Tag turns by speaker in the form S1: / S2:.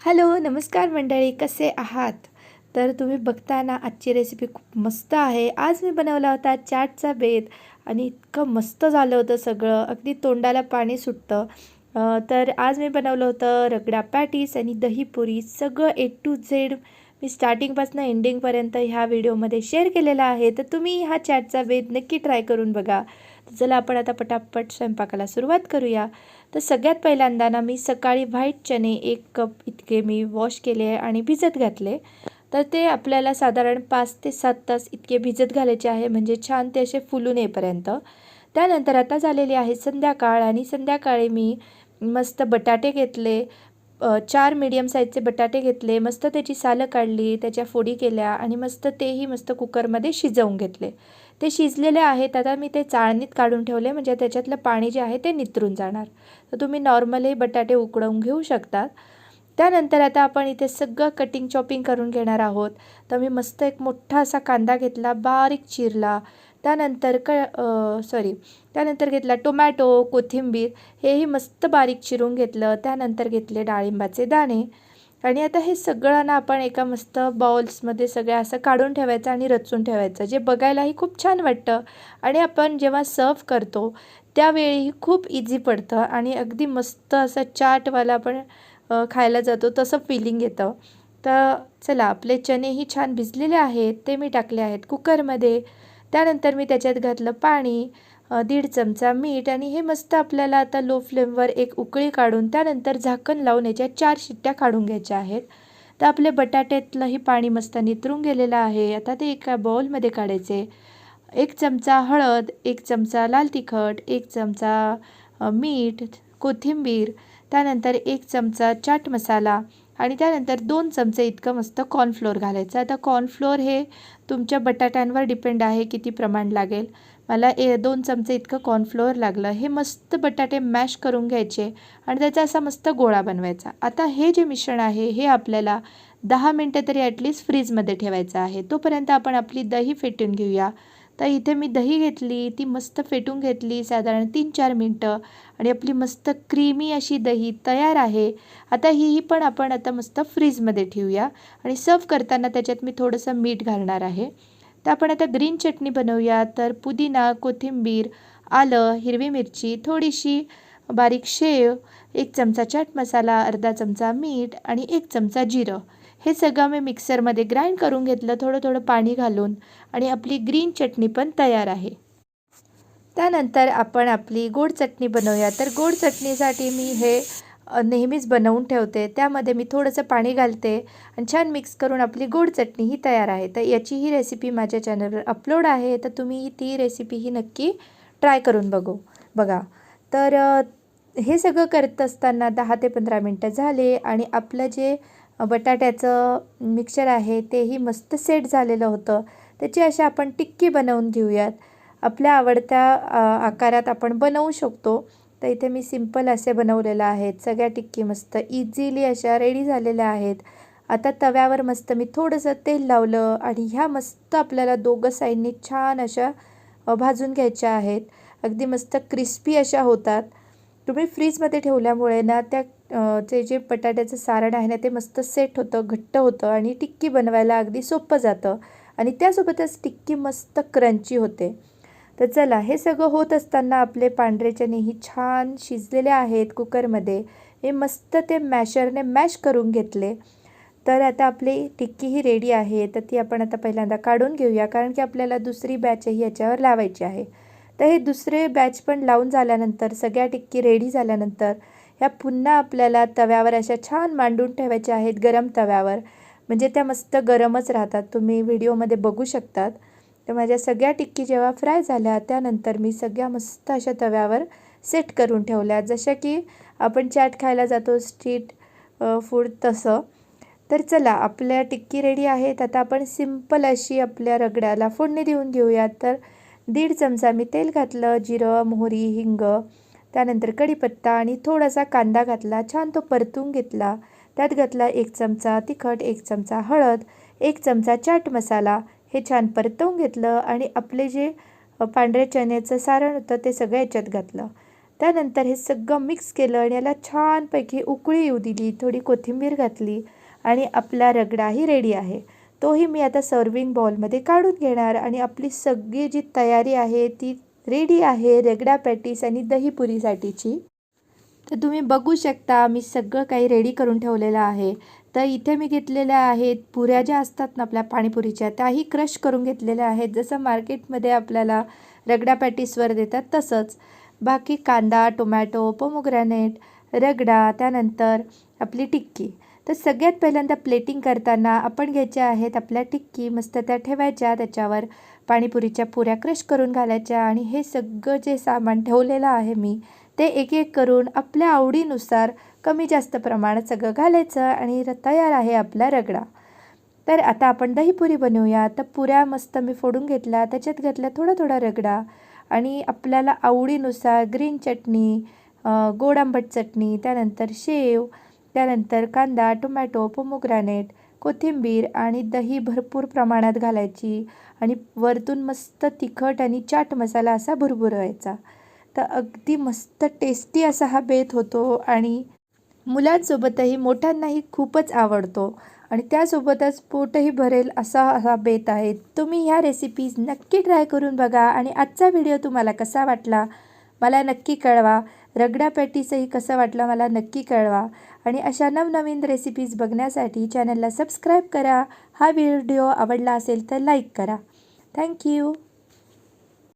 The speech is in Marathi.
S1: हॅलो नमस्कार मंडळी कसे आहात? तर तुम्ही बघता ना आजची रेसिपी खूप मस्त आहे. आज मी बनवला होता चाटचा बेत आणि इतकं मस्त झालं होतं सगळं. अगदी तोंडाला पाणी सुटतं. तर आज मी बनवलं होतं रगडा पॅटीस आणि दहीपुरी सगळं ए टू झेड मी स्टार्टिंगपासून एंडिंगपर्यंत ह्या व्हिडिओमध्ये शेअर केलेला आहे. तर तुम्ही हा चॅटचा बेत नक्की ट्राय करून बघा. चला आपण आता पटापट स्वयंपाकाला सुरुवात करूया. तर सगळ्यात पहिल्यांदा ना मी सकाळी व्हाईट चणे एक कप इतके मी वॉश केले आणि भिजत घातले. तर ते आपल्याला साधारण पाच ते सात तास इतके भिजत घालायचे आहे म्हणजे छान ते असे फुलून येईपर्यंत. त्यानंतर आता झालेली आहे संध्याकाळ आणि संध्याकाळी मी मस्त बटाटे घेतले चार मीडियम साईजचे बटाटे घेतले मस्त त्याची सालं काढली त्याच्या फोडी केल्या आणि मस्त तेही मस्त कुकरमध्ये शिजवून घेतले. ते शिजलेले आहेत आता मी ते चाळणीत काढून ठेवले म्हणजे त्याच्यातलं पाणी जे आहे ते नितरून जाणार. तर तुम्ही नॉर्मलही बटाटे उकडवून घेऊ शकतात. त्यानंतर आता आपण इथे सगळं कटिंग चॉपिंग करून घेणार आहोत. तर मी मस्त एक मोठा असा कांदा घेतला बारीक चिरला. त्यानंतर क सॉरी त्यानंतर घेतला टोमॅटो कोथिंबीर हेही मस्त बारीक चिरून घेतलं. त्यानंतर घेतले डाळिंबाचे दाणे. आणि आता हे सगळं ना आपण एका मस्त बाउल्समध्ये सगळं असं काढून ठेवायचं आणि रचून ठेवायचं जे बघायलाही खूप छान वाटतं. आणि आपण जेव्हा सर्व करतो त्यावेळीही खूप इझी पडतं आणि अगदी मस्त असं चाटवाला आपण खायला जातो तसं फिलिंग येतं. तर चला आपले चणेही छान भिजलेले आहेत ते मी टाकले आहेत कुकरमध्ये त्यानंतर मी त्याच्यात घातलं पाणी दीड चमचा मीठ आणि हे मस्त आपल्याला आता लो फ्लेमवर एक उकळी काढून त्यानंतर झाकण लावून याच्या चार शिट्ट्या काढून घ्यायच्या आहेत. तर आपले बटाट्यातलंही पाणी मस्त नितरून गेलेलं आहे. आता ते एका बाउलमध्ये काढायचे. एक चमचा हळद एक चमचा लाल तिखट एक चमचा मीठ कोथिंबीर त्यानंतर एक चमचा चाट मसाला आणि त्यानंतर दोन चमचे इतकं मस्त कॉर्नफ्लोअर घालायचं. आता कॉर्नफ्लोअर हे तुमच्या बटाट्यांवर डिपेंड आहे किती प्रमाण लागेल. मला ए दोन चमचे इतकं कॉर्नफ्लोअर लागलं. हे मस्त बटाटे मॅश करून घ्यायचे आणि त्याचा असा मस्त गोळा बनवायचा. आता हे जे मिश्रण आहे हे आपल्याला दहा मिनटं तरी ॲटलिस्ट फ्रीजमध्ये ठेवायचं आहे. तोपर्यंत आपण आपली दही फेटून घेऊया. तर इथे मी दही घेतली ती मस्त फेटून घेतली साधारण तीन चार मिनटं आणि आपली मस्त क्रीमी अशी दही तयार आहे. आता हीही पण आपण आता मस्त फ्रीजमध्ये ठेवूया आणि सर्व करताना त्याच्यात मी थोडंसं मीठ घालणार आहे. तर आपण आता ग्रीन चटणी बनवूया तर पुदिना कोथिंबीर आलं हिरवी मिरची थोडीशी बारीक शेव एक चमचा चाट मसाला अर्धा चमचा मीठ आणि एक चमचा जिरं. हे सगळं मी मिक्सरमध्ये ग्राइंड करून घेतलं थोडं थोडं पाणी घालून आणि आपली ग्रीन चटणी पण तयार आहे. त्यानंतर आपण आपली गोड चटणी बनवूया. तर गोड चटणीसाठी मी हे नेहमीच बनवून ठेवते. त्यामध्ये मी थोडंसं पाणी घालते आणि छान मिक्स करून आपली गोड चटणी ही तयार आहे. तर याची ही रेसिपी माझ्या चॅनलवर अपलोड आहे. तर तुम्ही ती रेसिपी ही नक्की ट्राय करून बघू बघा. तर हे सगळं करत असताना दहा ते पंधरा मिनटं झाले आणि आपलं जे बटाट्याचं मिक्सचर आहे तेही मस्त सेट झालेलं होतं. त्याची अशा आपण टिक्की बनवून घेऊयात. आपल्या आवडत्या आकारात आपण बनवू शकतो. तर इथे मी सिंपल असे बनवलेलं आहेत. सगळ्या टिक्की मस्त इझिली अशा रेडी झालेल्या आहेत. आता तव्यावर मस्त मी थोडंसं तेल लावलं आणि ह्या मस्त आपल्याला दोघं साईडनी छान अशा भाजून घ्यायच्या आहेत. अगदी मस्त क्रिस्पी अशा होतात. तुम्ही फ्रीजमध्ये ठेवल्यामुळे ना त्या चे जे बटाट्याचं सारण आहे ना ते मस्त सेट होतं घट्ट होतं आणि टिक्की बनवायला अगदी सोपं जातं. आणि त्यासोबतच टिक्की मस्त क्रंची होते. तर चला हे सगळं होत असताना आपले पांढरे चणेही छान शिजलेले आहेत कुकरमध्ये. हे मस्त ते मॅशरने मॅश करून घेतले. तर आता आपली टिक्की ही रेडी आहे. तर ती आपण आता पहिल्यांदा काढून घेऊया कारण की आपल्याला दुसरी बॅचही याच्यावर लावायची आहे. तर हे दुसरे बॅच पण लावून झाल्यानंतर सगळ्या टिक्की रेडी झाल्यानंतर ह्या पुन्हा आपल्याला तव्यावर अशा छान मांडून ठेवायच्या आहेत गरम तव्यावर. म्हणजे त्या मस्त गरमच राहतात. तुम्ही व्हिडिओमध्ये बघू शकतात. तर माझ्या सगळ्या टिक्की जेव्हा फ्राय झाल्या त्यानंतर मी सगळ्या मस्त अशा तव्यावर सेट करून ठेवल्या. जशा की आपण चाट खायला जातो स्ट्रीट फूड तसं. तर चला आपल्या टिक्की रेडी आहेत. आता आपण सिंपल अशी आपल्या रगड्याला फोडणी देऊन घेऊयात. तर दीड चमचा मी तेल घातलं जिरं मोहरी हिंग त्यानंतर कढीपत्ता आणि थोडासा कांदा घातला छान तो परतून घेतला. त्यात घातला एक चमचा तिखट एक चमचा हळद एक चमचा चाट मसाला. हे छान परतवून घेतलं आणि आपले जे पांढऱ्या चण्याचं सारण होतं ते सगळं याच्यात घातलं. त्यानंतर हे सगळं मिक्स केलं आणि याला छानपैकी उकळी येऊ दिली थोडी कोथिंबीर घातली आणि आपला रगडाही रेडी आहे. तोही मी आता सर्विंग बॉलमध्ये काढून घेणार आणि आपली सगळी जी तयारी आहे ती रेडी आहे रेगडा पॅटीस आणि दहीपुरीसाठीची तर तुम्ही बघू शकता मी सगळं काही रेडी करून ठेवलेलं आहे. तर इथे मी घेतलेल्या आहेत पुऱ्या ज्या असतात ना आपल्या पाणीपुरीच्या त्याही क्रश करून घेतलेल्या आहेत. जसं मार्केटमध्ये आपल्याला रगडा पॅटीसवर देतात तसंच. बाकी कांदा टोमॅटो पोमोग्रॅनेट रगडा त्यानंतर आपली टिक्की. तर सगळ्यात पहिल्यांदा प्लेटिंग करताना आपण घ्यायच्या आहेत आपल्या टिक्की मस्त त्या ठेवायच्या त्याच्यावर पाणीपुरीच्या पुऱ्या क्रश करून घालायच्या आणि हे सगळं जे सामान ठेवलेलं आहे मी ते एक एक करून आपल्या आवडीनुसार कमी जास्त प्रमाणात सगळं घालायचं आणि र- तयार आहे आपला रगडा. तर आता आपण दहीपुरी बनवूया. तर पुऱ्या मस्त मी फोडून घेतल्या त्याच्यात घातल्या थोडा थोडा रगडा आणि आपल्याला आवडीनुसार ग्रीन चटणी गोड आंबट चटणी त्यानंतर शेव त्यानंतर कांदा टोमॅटो पोमोग्रॅनेट कोथिंबीर आणि दही भरपूर प्रमाणात घालायची आणि वरतून मस्त तिखट आणि चाट मसाला असा भुरभुरवायचा तर अगदी मस्त टेस्टी असा हा बेत होतो आणि मुलांसोबतही मोठ्यांनाही खूपच आवडतो आणि त्यासोबतच पोटही भरेल असा हा बेत आहे. तुम्ही ह्या रेसिपीज नक्की ट्राय करून बघा आणि आजचा व्हिडिओ तुम्हाला कसा वाटला मला नक्की कळवा. रगडा पॅटीसही कसं वाटलं मला नक्की कळवा. आणि अशा नवनवीन रेसिपीज बघण्यासाठी चॅनलला सबस्क्राईब करा. हा व्हिडिओ आवडला असेल तर लाईक करा. थँक्यू